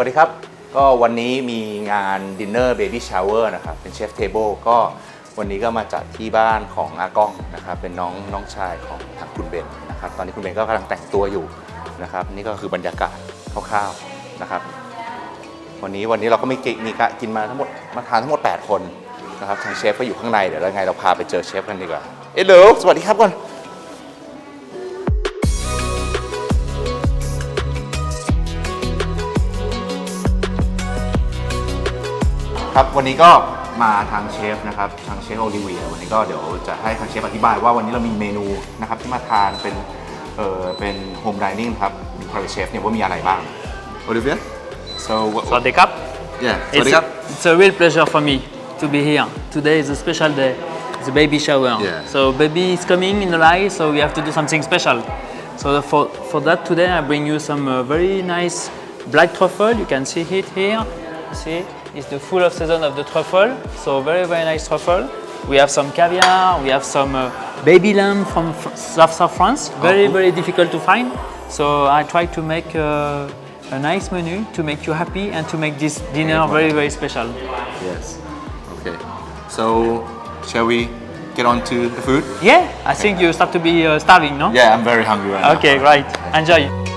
สวัสดีครับ ก็วันนี้มีงานดินเนอร์เบบี้ชาวเวอร์นะครับ เป็นเชฟเทเบิลก็วันนี้ก็มาจัดที่บ้านของอากล้องนะครับ เป็นน้องน้องชายของทางคุณเบนนะครับ ตอนนี้คุณเบนก็กำลังแต่งตัวอยู่นะครับ นี่ก็คือบรรยากาศคร่าวๆนะครับ วันนี้วันนี้เราก็มีกิมีกะกินมาทั้งหมดมาทานทั้งหมด 8 คนนะครับ ทางเชฟก็อยู่ข้างใน เดี๋ยวยังไงเราพาไปเจอเชฟกันดีกว่า เอ้ยเดี๋ยวสวัสดีครับก่อน ครับวันนี้ก็มาทางเชฟนะครับทางเชฟโอลิเวียวันนี้ก็เดี๋ยวจะให้ทางเชฟอธิบายว่าวันนี้เรามีเมนูนะครับที่มาทานเป็นเออเป็นโฮมไดนิ่งครับมีคาร์เชฟเนี่ยว่ามีอะไรบ้างโอลิเวีย so what, Sawadee krap. yeah สวัส It's, ดีครับ it's a real pleasure for me to be here. Today is a special day. It's a baby shower. Yeah. So baby is coming in the life, so we have to do something special. So for, for that today I bring you some uh, very nice black truffle. You can see it here. See, it's the full of season of the truffle. So very very nice truffle. We have some caviar. We have some uh, baby lamb from south south France. Very cool. very difficult to find. So I try to make. Uh, a nice menu to make you happy and to make this dinner very very special. Yes. Okay. So, shall we get on to the food? Yeah, I think you start to be uh, starving, no? Yeah, I'm very hungry right now. Okay, right. Enjoy.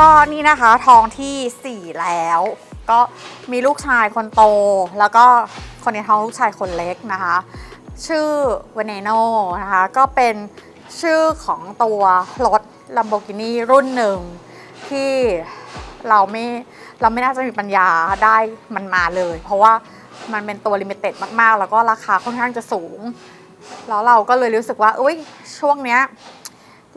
ก็นี่นะคะท้องที่ 4 แล้ว ก็มีลูกชายคนโต แล้วก็คนในท้องลูกชายคนเล็กนะคะ ชื่อเวเนโนนะคะ ก็เป็นชื่อของตัวรถ Lamborghini รุ่นหนึ่ง ที่เราไม่เราไม่น่าจะมีปัญญาได้มันมาเลย เพราะว่ามันเป็นตัวลิมิเต็ดมาก ๆ แล้วก็ราคาค่อนข้างจะสูง แล้วเราก็เลยรู้สึกว่าอุ้ยช่วงเนี้ย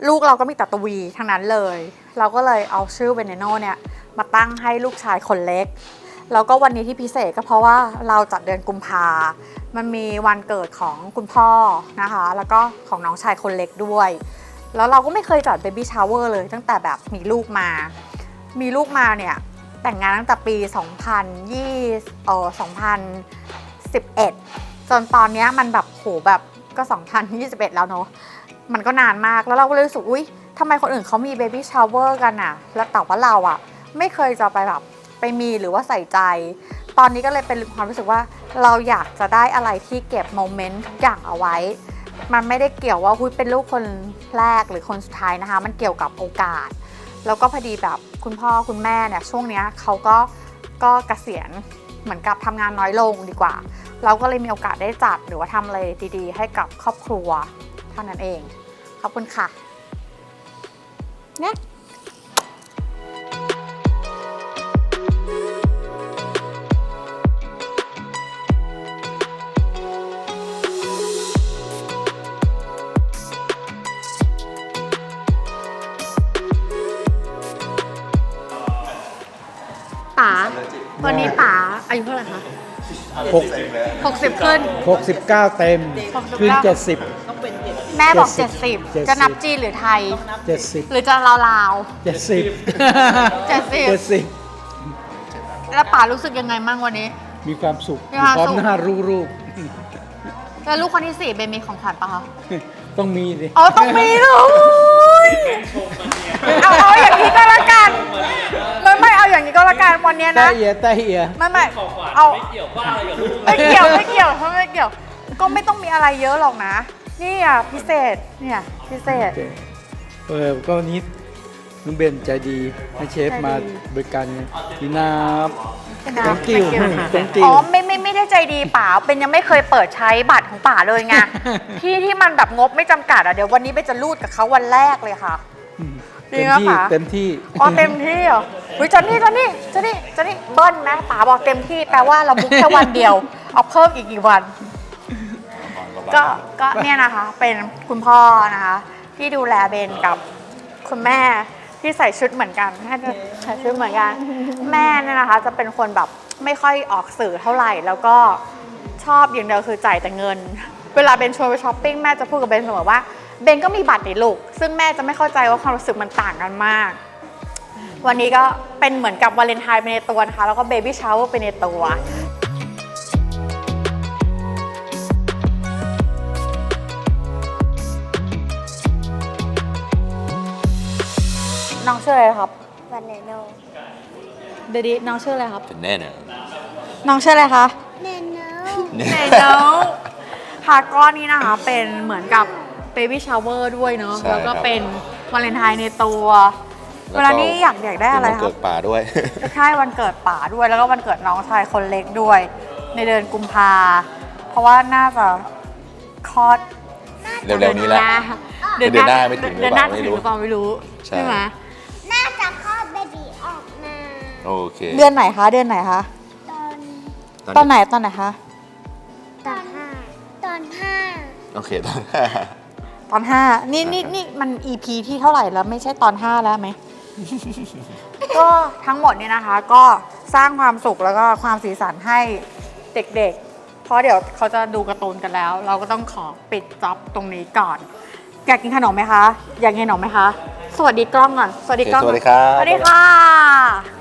ลูกเราก็มีแต่ตววีทั้งนั้นเลย เราก็เลยเอาชื่อเวเนโนเนี่ยมาตั้งให้ลูกชายคนเล็ก แล้วก็วันนี้ที่พิเศษก็เพราะว่าเราจัดเดือนกุมภา มันมีวันเกิดของคุณพ่อนะคะ แล้วก็ของน้องชายคนเล็กด้วย แล้วเราก็ไม่เคยจัดเบบี้ชาวเวอร์เลยตั้งแต่แบบมีลูกมา มีลูกมาเนี่ยแต่งงานตั้งแต่ปี 2020เออ2011 จนตอนนี้มันแบบโหแบบก็ 2021 แล้วเนาะ มันก็นานมากแล้วเราก็เลยรู้สึกอุ๊ยทำไมคนอื่นเขามีเบบี้ชาวเวอร์กันอะแล้วแต่ว่าเราอะไม่เคยจะไปแบบไปมีหรือว่าใส่ใจ ตอนนี้ก็เลยเป็นความรู้สึกว่า เราอยากจะได้อะไรที่เก็บโมเมนต์ทุกอย่างเอาไว้ มันไม่ได้เกี่ยวว่าหุ้ยเป็นลูกคนแรกหรือคนสุดท้ายนะคะ มันเกี่ยวกับโอกาส แล้วก็พอดีแบบคุณพ่อคุณแม่เนี่ยช่วงเนี้ยเขาก็ก็เกษียณเหมือนกับทำงานน้อยลงดีกว่า เราก็เลยมีโอกาสได้จัดหรือว่าทำอะไรดีๆ ให้กับครอบครัวเท่านั้นเอง ขอบคุณค่ะเนี่ยป๋าวันนี้ป๋าอายุเท่าไหร่คะหกหกสิบขึ้นหกสิบเก้าเต็ม69ขึ้นเจ็ดสิบ แม่บอกเจ็ดสิบ70 จะนับจีนหรือไทย เจ็ดสิบหรือจะลาวเจ็ดสิบเจ็ดสิบเจ็ดสิบๆแล้วป๋ารู้สึกยังไงมั่งวันนี้ มีความสุขมีความพร้อมสุข หน้ารู้รูป แล้วลูกคนที่สี่เบนมีของขวัญปะคะต้องมีสิอ๋อต้องมีเลยเอาเอาอย่างนี้ก็แล้วกันไม่ไม่เอาอย่างนี้ก็แล้วกันวันเนี้ยแต่นะเอียแต่เอีย ไม่ไม่เอาไม่เกี่ยวไม่เกี่ยวไม่เกี่ยวถ้าไม่เกี่ยว ก็ไม่ต้องมีอะไรเยอะหรอกนะ นี่อะพิเศษเนี่ยพิเศษ เออก็วันนี้ลุงเบนใจดีให้เชฟใจดี มาบริการดีนาเป็นน้ำ thank you เป็นเกลือ thank you อ๋อไม่ไม่ไม่ได้ใจดีป๋าเป็นยังไม่เคยเปิดใช้บัตรของป๋าเลยไง ที่ที่มันแบบงบไม่จำกัดอะเดี๋ยววันนี้ไปจะรูดกับเขาวันแรกเลยค่ะจริเต็งมอะที่ป๋าเต็มที่ อ๋อเต็มที่เหรอวิจอนนี่จอนนี่จอนนี่จอนนี่เบิ้ลไหมป๋าบอกเต็มที่แปลว่าเราบุ๊กแค่วันเดียว เอาเพิ่มอีกกี่วัน ก็ก็เนี่ยนะคะเป็นคุณพ่อนะคะ ที่ดูแลเบนกับคุณแม่ที่ใส่ชุดเหมือนกันน่จะใส่ชุดเหมือนกัน แม่เนี่ยนะคะ จะเป็นคนแบบไม่ค่อยออกสื่อเท่าไหร่ แล้วก็ชอบอย่างเดียวคือจ่ายแต่เงิน เวลาเบนชวนไปช้อปปิ้งแม่จะพูดกับเบนเสมอว่าเบนก็มีบัตรในลูก ซึ่งแม่จะไม่เข้าใจว่าความรู้สึกมันต่างกันมาก วันนี้ก็เป็นเหมือนกับวาเลนไทน์ไปในตัวนะคะ แล้วก็เบบี้ชาวเวอร์ไปในตัว น้องชื่ออะไรครับ วันเนโนเดยวดิน้องชื่ออะไรครับแน่นอนน้องชื่ออะไรคะเนโนไหนน้องค่ะก้อนนี้นะคะเป็นเหมือนกับเบบี้ชาวเวอร์ด้วยเนาะใช่แล้วก็ครับ เป็นวาเลนไทน์ในตัวเวลานี้อยากอยากได้อะไรเป็นวันครัเกิบดป่าด้วย ใช่วันเกิดป๋าด้วยแล้วก็วันเกิดน้องชายคนเล็กด้วย ในเดือนกุมภาเพราะว่าน่าจะคลอด เร็วๆนี้แหละ เดือนหน้าไม่ถึงหรือเดือนเปหน้าล่าจะไม่ถึงรู้หรือเปล่าไม่รู้ ใช่ ใช่ไหม โอเคเดือนไหนคะ เดือนไหนคะ ตอนตอนไหนตอนไหนคะ ตอนห้าตอนห้าโอเคตอนตอนห้านี่นี่นี่มัน EP ที่เท่าไหร่แล้วไม่ใช่ตอนห้าแล้วไหม ก็ทั้งหมดเนี่ยนะคะ ก็สร้างความสุขแล้วก็ความสีสันให้เด็กๆ เพราะเดี๋ยวเขาจะดูการ์ตูนกันแล้ว เราก็ต้องขอปิดจ็อบตรงนี้ก่อน อยากกินขนมไหมคะ อยากกินขนมไหมคะ สวัสดีกล้องก่อน สวัสดีกล้องโอเคสวัสดีครับ สวัสดีค่ะ